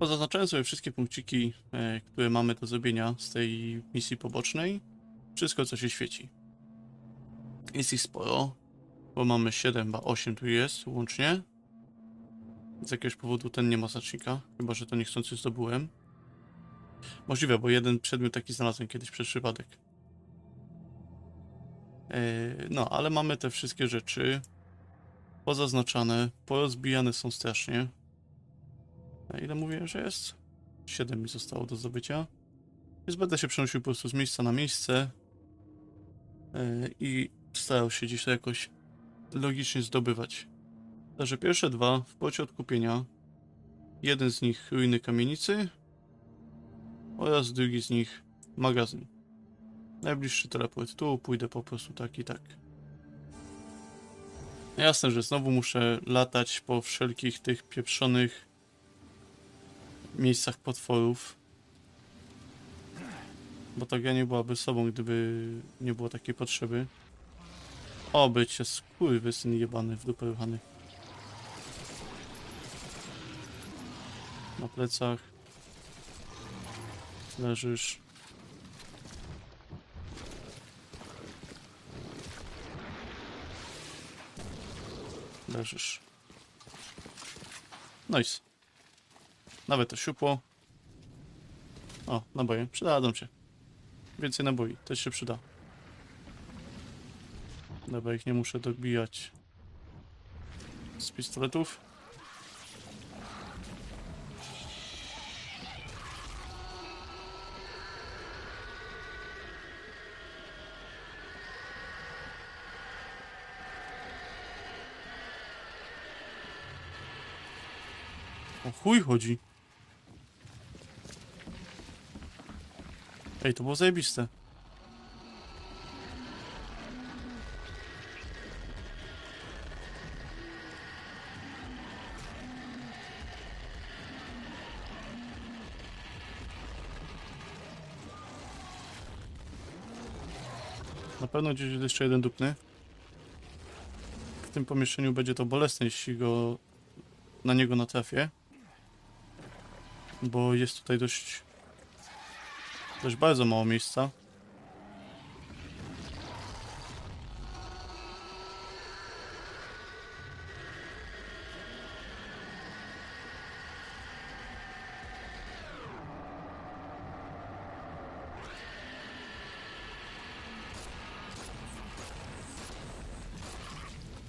Pozaznaczałem sobie wszystkie punkciki, e, które mamy do zrobienia z tej misji pobocznej. Wszystko, co się świeci. Jest ich sporo, bo mamy 7, chyba 8 tu jest łącznie. Z jakiegoś powodu ten nie ma znacznika, chyba że to niechcący zdobyłem. Możliwe, bo jeden przedmiot taki znalazłem kiedyś przez przypadek. E, No, ale mamy te wszystkie rzeczy pozaznaczane, porozbijane są strasznie. A ile mówiłem, że jest? 7 mi zostało do zdobycia. Więc będę się przenosił po prostu z miejsca na miejsce e, i starał się gdzieś to jakoś logicznie zdobywać. Także pierwsze dwa w płocie odkupienia. Jeden z nich ruiny kamienicy oraz drugi z nich magazyn. Najbliższy teleport tu, pójdę po prostu tak i tak. Jasne, że znowu muszę latać po wszelkich tych pieprzonych miejscach potworów. Bo ta gra nie byłaby sobą, gdyby nie było takiej potrzeby. O, bycie skurwysyn jebany w dupę ruchany. Na plecach. Leżysz. Leżysz. Nice. Nawet to siupło. O, naboje. Przydadzą się. Więcej naboi. Też się przyda. Dobra, ich nie muszę dobijać z pistoletów. O chuj chodzi. Ej, to było zajebiste. Na pewno gdzieś jest jeszcze jeden dupny. W tym pomieszczeniu będzie to bolesne, jeśli go na niego natrafię. Bo jest tutaj dość dość bardzo mało miejsca.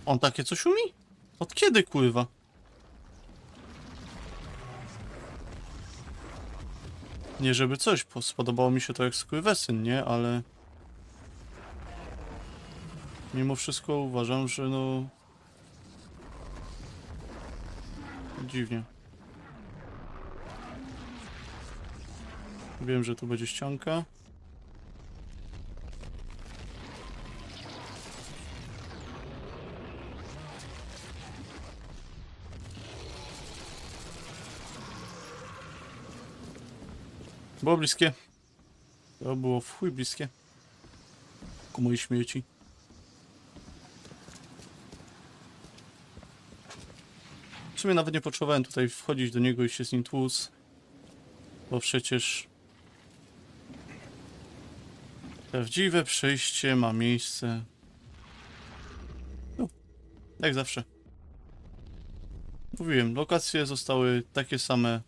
On takie coś umie? Od kiedy kurwa? Nie żeby coś, spodobało mi się to jak skurwesyn, nie? Ale... Mimo wszystko uważam, że no... Dziwnie. Wiem, że tu będzie ścianka. Było bliskie. To było w chuj bliskie. Ku mojej śmierci. W sumie nawet nie potrzebowałem tutaj wchodzić do niego i się z nim tłuc. Bo przecież... Prawdziwe przejście ma miejsce. No, jak zawsze. Mówiłem, lokacje zostały takie same.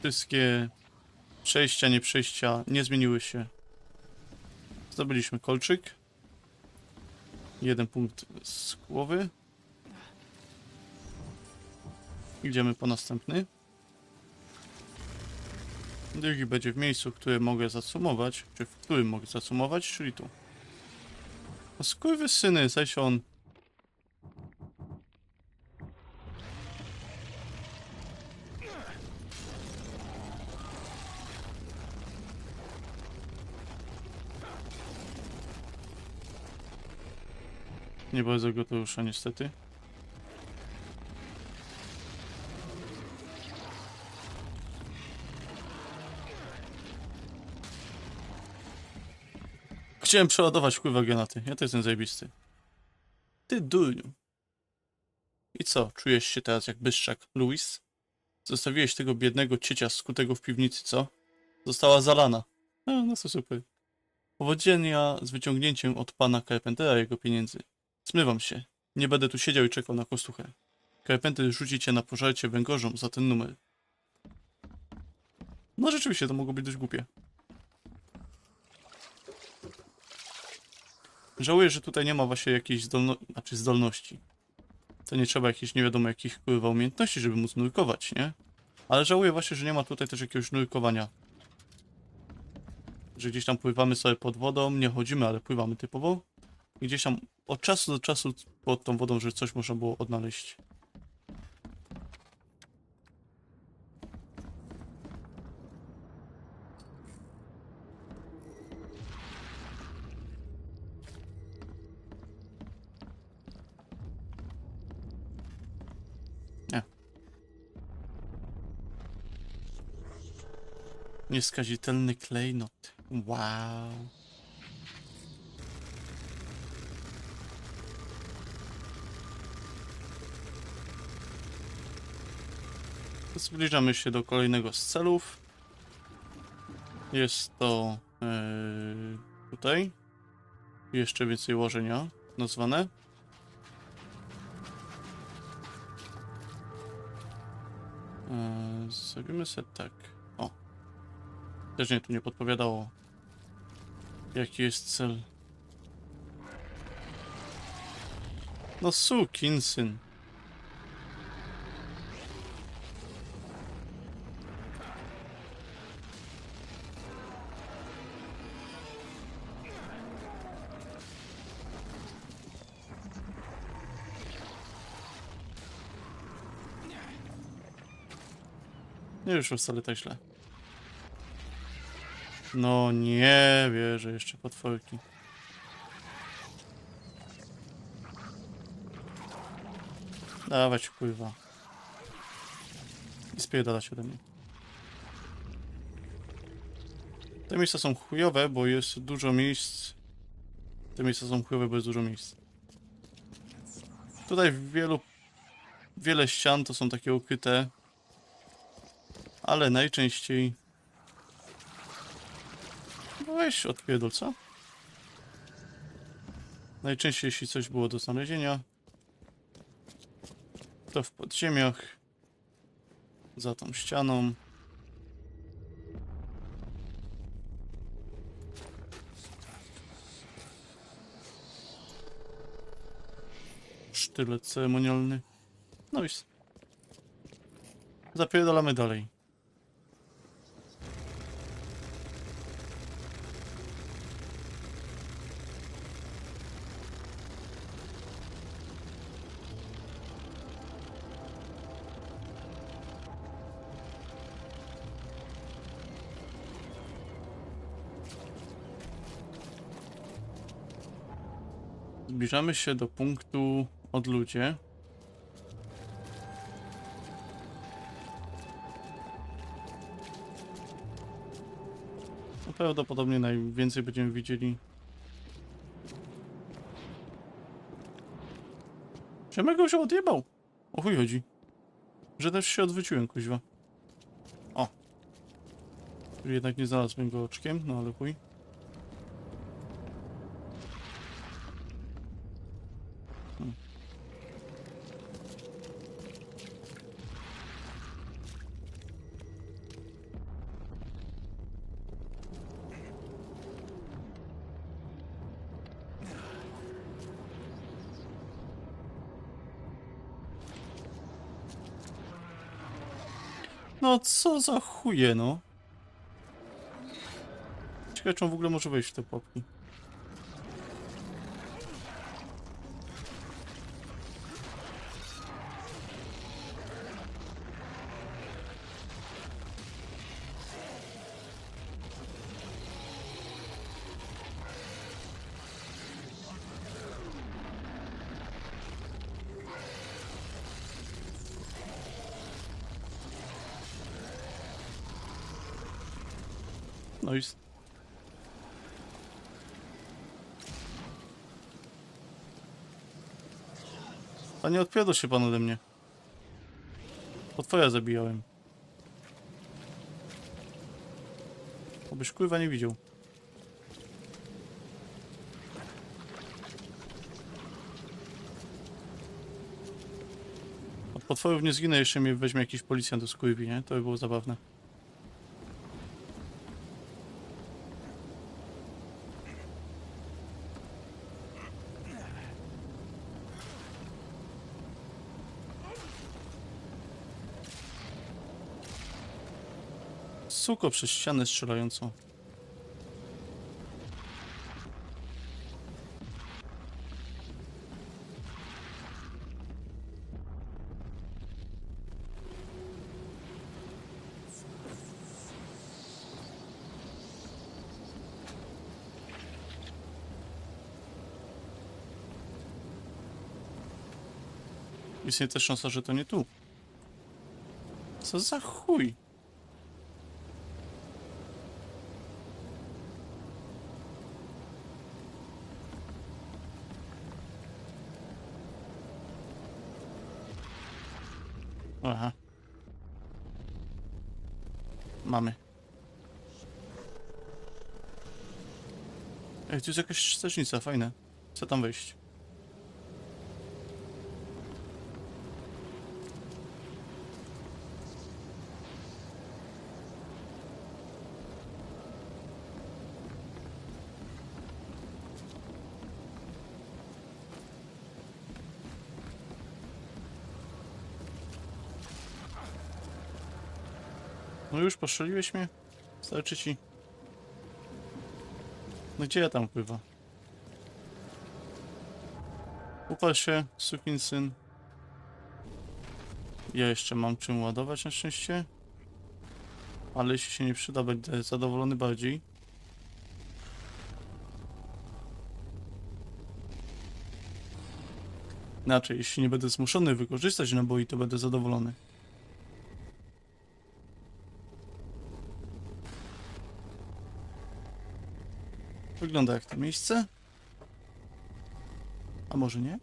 Wszystkie Przejścia, nie przejścia nie zmieniły się. Zdobyliśmy kolczyk. Jeden punkt z głowy. Idziemy po następny. Drugi będzie w miejscu, które mogę zacumować, czy w którym mogę zacumować, czyli tu. Skurwy syny, zaś on. Nie bardzo go to rusza niestety. Chciałem przeładować wpływa granaty. Ja to jestem zajebisty. Ty durniu. I co, czujesz się teraz jak Byszczak Louis? Zostawiłeś tego biednego ciecia skutego w piwnicy, co? Została zalana. A, no to super. Powodzenia z wyciągnięciem od pana Carpentera jego pieniędzy. Zmywam się. Nie będę tu siedział i czekał na kostuchę. Carpenter rzuci cię na pożarcie węgorzom za ten numer. No rzeczywiście, to mogło być dość głupie. Żałuję, że tutaj nie ma właśnie jakiejś zdolno... znaczy zdolności. To nie trzeba jakichś nie wiadomo jakich kurwa umiejętności, żeby móc nurkować, nie? Ale żałuję właśnie, że nie ma tutaj też jakiegoś nurkowania. Że gdzieś tam pływamy sobie pod wodą, nie chodzimy, ale pływamy typowo. I gdzieś tam od czasu do czasu pod tą wodą, że coś można było odnaleźć. Nieskazitelny klejnot. Wow. Zbliżamy się do kolejnego z celów. Jest to yy, tutaj. Jeszcze więcej łożenia nazwane. Yy, zrobimy sobie tak. O. Też nie, tu nie podpowiadało. Jaki jest cel? No sukinsyn. Nie wyszło wcale tak źle. No nie wierzę, jeszcze potworki. Dawać pływa. I spierdalać ode mnie. Te miejsca są chujowe, bo jest dużo miejsc. Te miejsca są chujowe, bo jest dużo miejsc. Tutaj wielu... Wiele ścian to są takie ukryte. Ale najczęściej no weź odpierdol, co? Najczęściej jeśli coś było do znalezienia to w podziemiach za tą ścianą. Sztylet ceremonialny. No i zapierdalamy dalej Zbliżamy się do punktu odludzie. No prawdopodobnie najwięcej będziemy widzieli. Siemego się odjebał. O chuj chodzi. Że też się odwróciłem, kuźwa. O. Jednak nie znalazłem go oczkiem, no ale chuj. No co za chuje, no. Ciekawe, czy on w ogóle może wejść w te popki. Nice. A nie odpierdol się pan ode mnie. Potwora zabijałem. Obyś kurwa nie widział. Od potworów nie zginę, jeszcze mnie weźmie jakiś policjant do skurwi, nie? To by było zabawne. Suko przez ścianę strzelającą. Istnieje też szansa, że to nie tu. Co za chuj? Aha. Mamy. Ej, tu jest jakaś wstecznica, fajne. Chcę tam wejść. No już poszczeliłeś mnie? Starczy ci. No gdzie ja tam pływa? Upal się, sukinsyn. Ja jeszcze mam czym ładować na szczęście. Ale jeśli się nie przyda, będę zadowolony bardziej. Inaczej, jeśli nie będę zmuszony wykorzystać naboi, to będę zadowolony. Wygląda jak to miejsce. A może nie?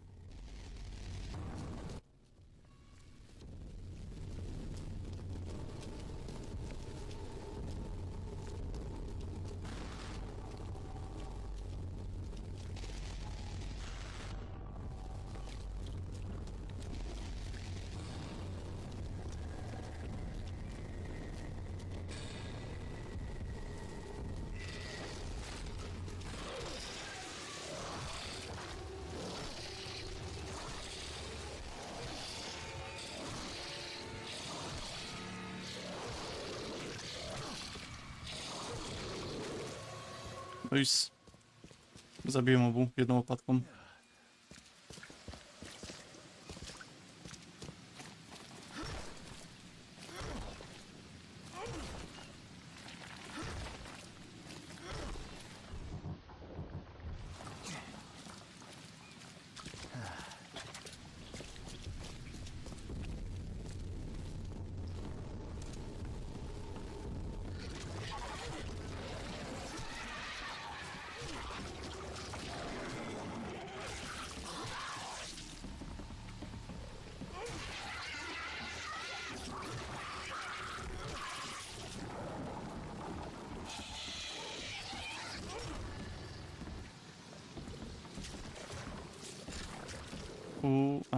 No i s- zabiłem obu jedną łopatką.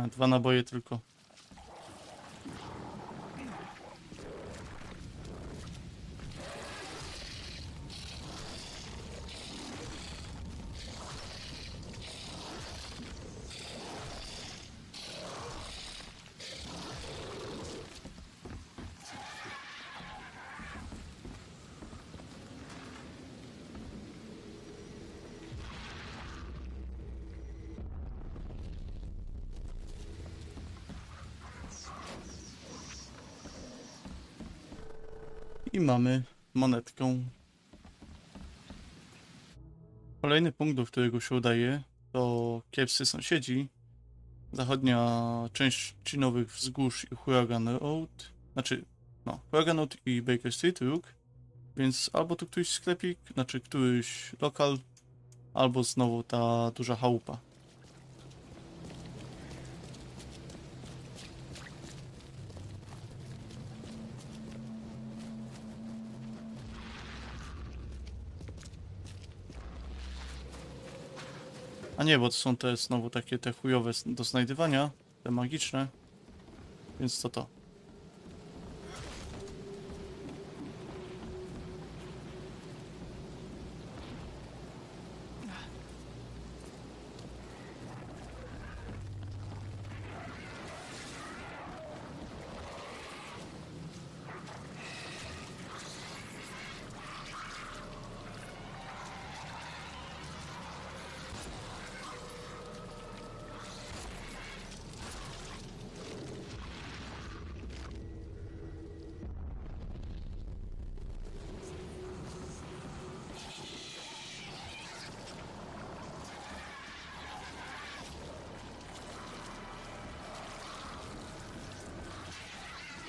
Dwa naboje tylko. I mamy monetkę. Kolejny punkt, do którego się udaje, to kiepscy sąsiedzi. Zachodnia część Cinowych Wzgórz i Huragan Road. Znaczy, no, Huragan Road i Baker Street Róg. Więc albo tu któryś sklepik, znaczy któryś lokal, albo znowu ta duża chałupa. A nie, bo to są te znowu takie te chujowe do znajdywania, te magiczne. Więc to to.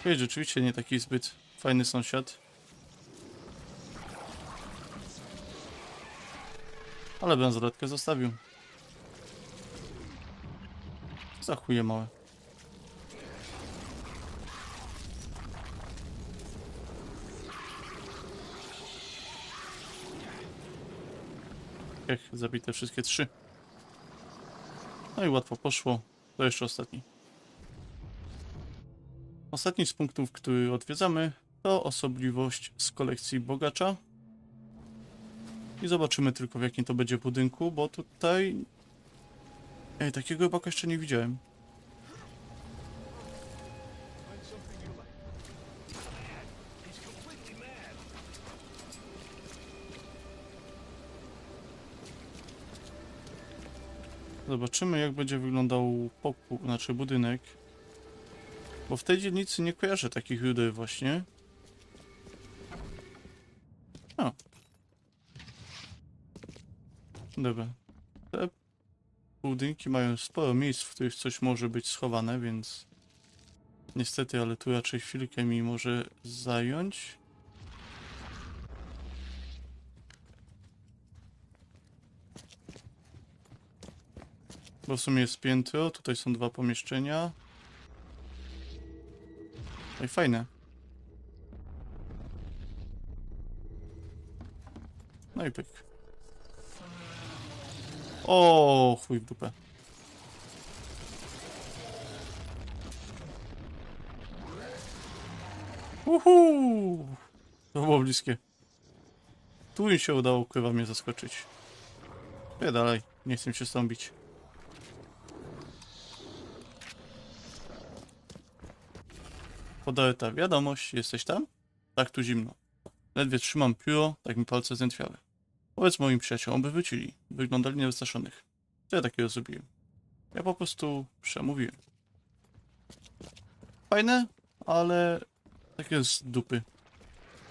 Wiesz, rzeczywiście nie taki zbyt fajny sąsiad. Ale bransoletkę zostawił. Za chuje małe. Jak zabite wszystkie trzy. No i łatwo poszło. To jeszcze ostatni. Ostatni z punktów, który odwiedzamy, to osobliwość z kolekcji bogacza. I zobaczymy tylko w jakim to będzie budynku, bo tutaj... Ej, takiego chyba jeszcze nie widziałem. Zobaczymy jak będzie wyglądał pokój, znaczy budynek. Bo w tej dzielnicy nie kojarzę takich rudy właśnie. O. Dobra. Te budynki mają sporo miejsc, w których coś może być schowane, więc... Niestety, ale tu raczej chwilkę mi może zająć. Bo w sumie jest piętro, tutaj są dwa pomieszczenia. I fajne. No i pyk. O, chuj w dupę. Uhu! To było bliskie. Tu im się udało kurwa mnie zaskoczyć. Nie dalej, nie chcę się stąpić. Podaję ta wiadomość, jesteś tam? Tak, tu zimno. Ledwie trzymam pióro, tak mi palce zętwiały. Powiedz moim przyjaciołom, by wrócili. Wyglądali niewystraszonych. Co ja takiego zrobiłem? Ja po prostu przemówiłem. Fajne, ale takie z dupy.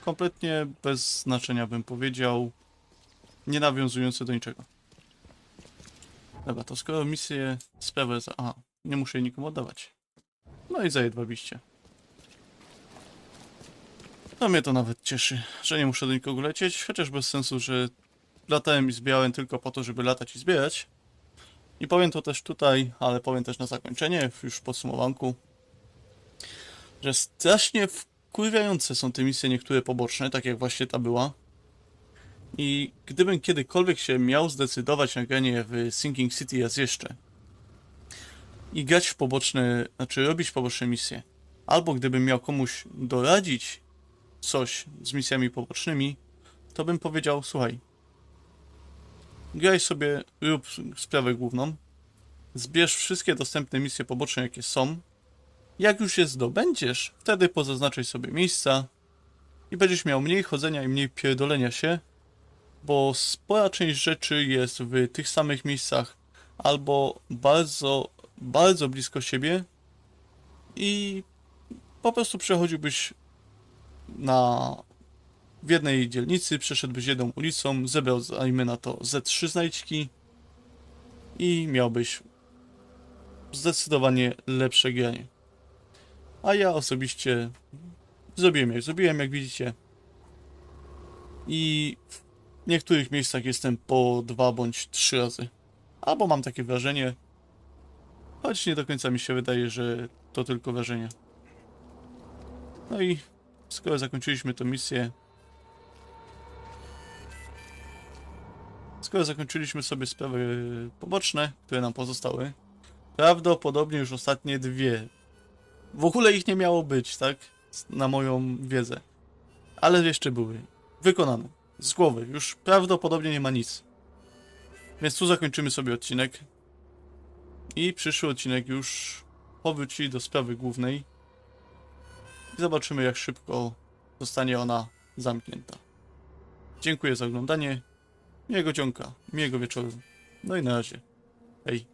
Kompletnie bez znaczenia bym powiedział. Nie nawiązujące do niczego. Dobra, to skoro misję sprawę za... Aha, nie muszę jej nikomu oddawać. No i zajedwabiście. No mnie to nawet cieszy, że nie muszę do nikogo lecieć, chociaż bez sensu, że latałem i zbierałem tylko po to, żeby latać i zbierać. I powiem to też tutaj, ale powiem też na zakończenie, już w podsumowanku, że strasznie wkurwiające są te misje niektóre poboczne, tak jak właśnie ta była. I gdybym kiedykolwiek się miał zdecydować na granie w Sinking City raz jeszcze i grać w poboczne, znaczy robić poboczne misje, albo gdybym miał komuś doradzić coś z misjami pobocznymi, to bym powiedział, słuchaj, graj sobie, rób sprawę główną, zbierz wszystkie dostępne misje poboczne, jakie są, jak już je zdobędziesz, wtedy pozaznaczaj sobie miejsca i będziesz miał mniej chodzenia i mniej pierdolenia się, bo spora część rzeczy jest w tych samych miejscach albo bardzo, bardzo blisko siebie i po prostu przechodziłbyś na w jednej dzielnicy, przeszedłbyś jedną ulicą, zebrał, dajmy na to, ze trzy znajdźki i miałbyś zdecydowanie lepsze granie. A ja osobiście zrobiłem jak zrobiłem, jak widzicie. I w niektórych miejscach jestem po dwa bądź trzy razy. Albo mam takie wrażenie, choć nie do końca mi się wydaje, że to tylko wrażenie. No i skoro zakończyliśmy tę misję, skoro zakończyliśmy sobie sprawy poboczne, które nam pozostały, prawdopodobnie już ostatnie dwie. W ogóle ich nie miało być, tak? Na moją wiedzę. Ale jeszcze były. Wykonane. Z głowy. Już prawdopodobnie nie ma nic. Więc tu zakończymy sobie odcinek. I przyszły odcinek już powróci do sprawy głównej. I zobaczymy, jak szybko zostanie ona zamknięta. Dziękuję za oglądanie. Miłego dzionka, miłego wieczoru. No i na razie. Hej.